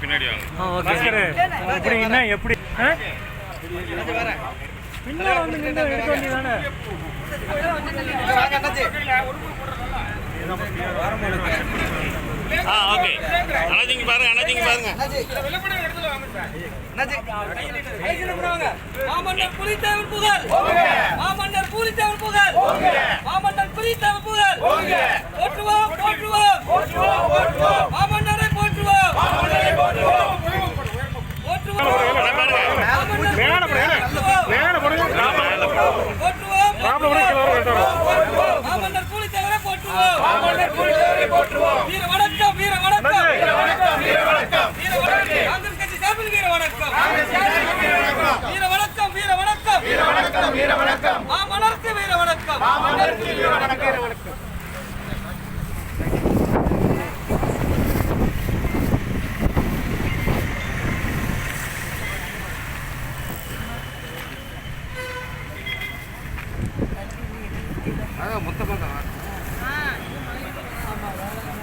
பின்னாடி எப்படி என்ன எப்படி வந்து நின்று எடுக்க வேண்டியதானே ஆ ஓகே அண்ணாச்சிங்க பாருங்க அண்ணாச்சிங்க பாருங்க மாமன்னர் புலித்தேவன் புகழ் மாமன்னர் புலித்தேவன் புகழ். மாமன்னர் புலித்தேவன் புகழ். போற்றுவோம் மாமன்னர் புலித்தேவரை போற்றுவோம் வீர வணக்கம் வீர வணக்கம் வீர வணக்கம் வீர வணக்கம் காங்கிரஸ் கட்சி சார்பில் வீர வணக்கம் வீர வணக்கம் வீர வணக்கம் வீர வணக்கம் வீர வணக்கம் வீர வணக்கம். அதான் மொத்தமாக தான் ஆமாம்